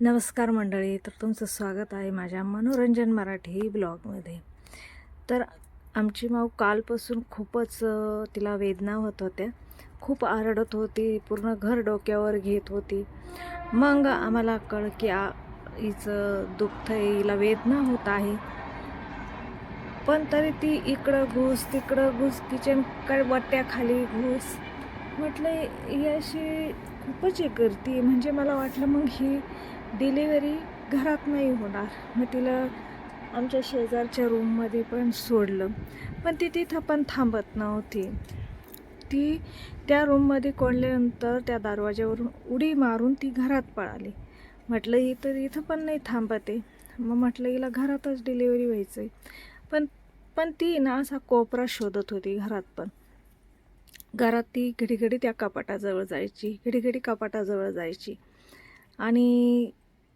नमस्कार मंडळी तर तुमचं स्वागत आहे माझ्या मनोरंजन मराठी ब्लॉगमध्ये. तर आमची माऊ कालपासून खूपच तिला वेदना होत होत्या. खूप आरडत होती पूर्ण घर डोक्यावर घेत होती. मग आम्हाला कळ की आ हिचं दुःख हिला वेदना होत आहे. पण तरी ती इकडं घुस तिकडं घुस किचन वट्ट्याखाली घुस. म्हटलं ही अशी खूपच हे करते म्हणजे मला वाटलं मग ही डिलिव्हरी घरात नाही होणार. मग तिला आमच्या शेजारच्या रूममध्ये पण सोडलं. पण ती तिथं पण थांबत नव्हती. ती त्या रूममध्ये कोंडल्यानंतर त्या दरवाज्यावरून उडी मारून ती घरात पळाली. म्हटलं ही तर इथं पण नाही थांबत. आहे मग म्हटलं हिला घरातच डिलिव्हरी व्हायचं आहे पण पण ती ना असा कोपरा शोधत होती घरात पण. घरात ती घडीघडी त्या कपाटाजवळ जायची घडीघडी कपाटाजवळ जायची. आणि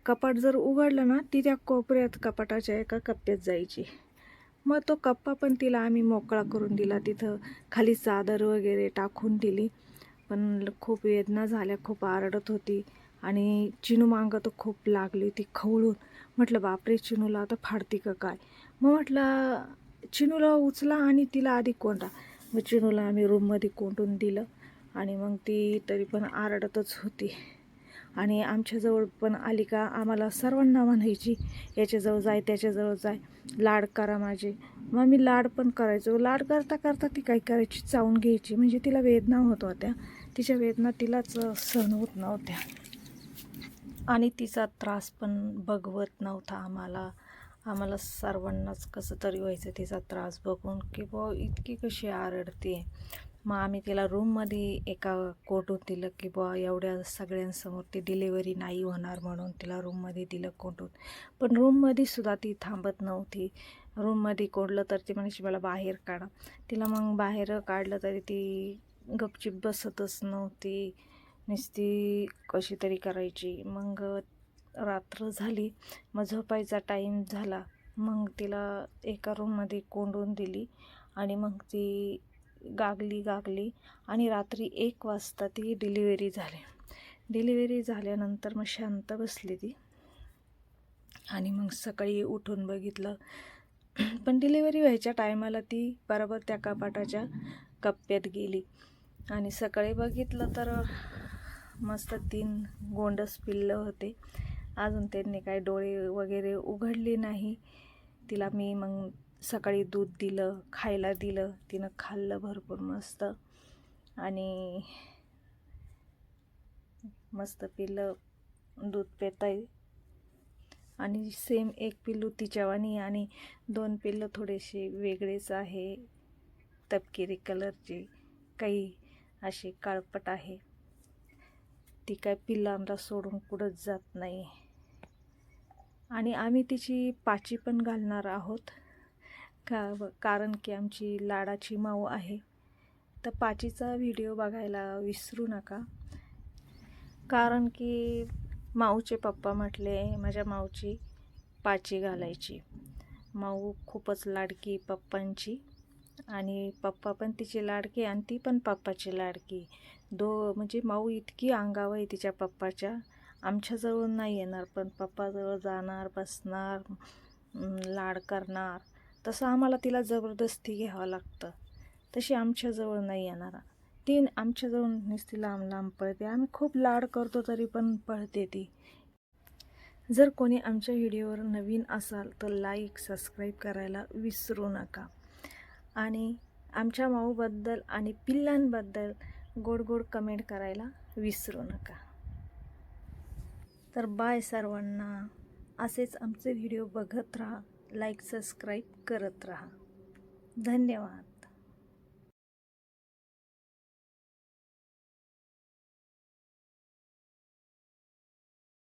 कपाट जर उघडलं ना ती त्या कोपऱ्यात कपाटाच्या एका कप्प्यात जायची. मग तो कप्पा पण तिला आम्ही मोकळा करून दिला. तिथं खाली चादर वगैरे टाकून दिली. पण खूप वेदना झाल्या खूप आरडत होती. आणि चिनू मागं तर खूप लागली ती खवळून. म्हटलं बापरे चिनूला आता फाडती का काय? मग म्हटलं चिनूला उचला आणि तिला आधी कोंडा. मग चिनूला आम्ही रूममध्ये कोंडून दिलं. आणि मग ती तरी पण आरडतच होती. आणि आमच्याजवळ पण आली का आम्हाला सर्वांना म्हणायची याच्याजवळ जाय त्याच्याजवळ जाय. लाड करा माझे. मग मी लाड पण करायचो. लाड करता करता ती काय करायची चावून घ्यायची. म्हणजे तिला वेदना होत होत्या. तिच्या वेदना तिलाच सहन होत नव्हत्या. आणि तिचा त्रास पण बघवत नव्हता आम्हाला. आम्हाला सर्वांनाच कसं तरी व्हायचं तिचा त्रास बघून. की बुवा इतकी कशी आरडते. मग आम्ही तिला रूममध्ये एका कोटून दिलं की बुवा एवढ्या सगळ्यांसमोर ती डिलेवरी नाही होणार म्हणून तिला रूममध्ये दिलं कोटून. पण रूममध्ये सुद्धा ती थांबत नव्हती. रूममध्ये कोडलं तर ती म्हणायची मला बाहेर काढा. तिला मग बाहेर काढलं तरी ती गपचिप बसतच नव्हती. नुसती कशी तरी करायची. मग रात्र झाली. मग झोपायचा टाईम झाला. मग तिला एका रूममध्ये कोंडून दिली. आणि मग ती गागली गागली आणि रात्री एक वाजता ती डिलिव्हरी झाली. डिलिव्हरी झाल्यानंतर मग शांत बसली ती आणि मग सकाळी उठून बघितलं. पण डिलिव्हरी व्हायच्या टायमाला ती बरोबर त्या कपाटाच्या कप्प्यात गेली. आणि सकाळी बघितलं तर मस्त तीन गोंडस पिल्लं होते. अजून त्यांनी काही डोळे वगैरे उघडले नाही. तिला मी मग सकाळी दूध दिलं खायला दिलं तिनं खाल्लं भरपूर मस्त. आणि मस्त पिल्लं दूध पेताय. आणि सेम एक पिल्लू तिच्यावानी आणि दोन पिल्लं थोडेसे वेगळेच आहे. तपकिरी कलरचे काही असे काळपट आहे. ती काय पिल्लांना सोडून कुठंच जात नाही. आणि आम्ही तिची पाची पण घालणार आहोत. का कारण की आमची लाडाची माऊ आहे. तर पाचीचा व्हिडिओ बघायला विसरू नका. कारण की माऊचे पप्पा म्हटले माझ्या माऊची पाची घालायची. माऊ खूपच लाडकी पप्पांची आणि पप्पा पण तिची लाडकी आणि ती पण पप्पाची लाडकी. दो म्हणजे माऊ इतकी अंगावर आहे तिच्या पप्पाच्या. आमच्याजवळ नाही येणार पण पप्पाजवळ जाणार बसणार लाड करणार. तसं आम्हाला तिला जबरदस्ती घ्यावं लागतं. तशी आमच्याजवळ नाही येणार. ती आमच्याजवळ नुसती लांब लांब पळते. आम्ही खूप लाड करतो तरी पण पळते ती. जर कोणी आमच्या व्हिडिओवर नवीन असाल तर लाईक सबस्क्राईब करायला विसरू नका. आणि आमच्या माऊबद्दल आणि पिल्लांबद्दल गोड गोड कमेंट करायला विसरू नका. तर बाय सर्वांना. असेच आमचे व्हिडिओ बघत राहा. लाईक सबस्क्राईब करत राहा. धन्यवाद.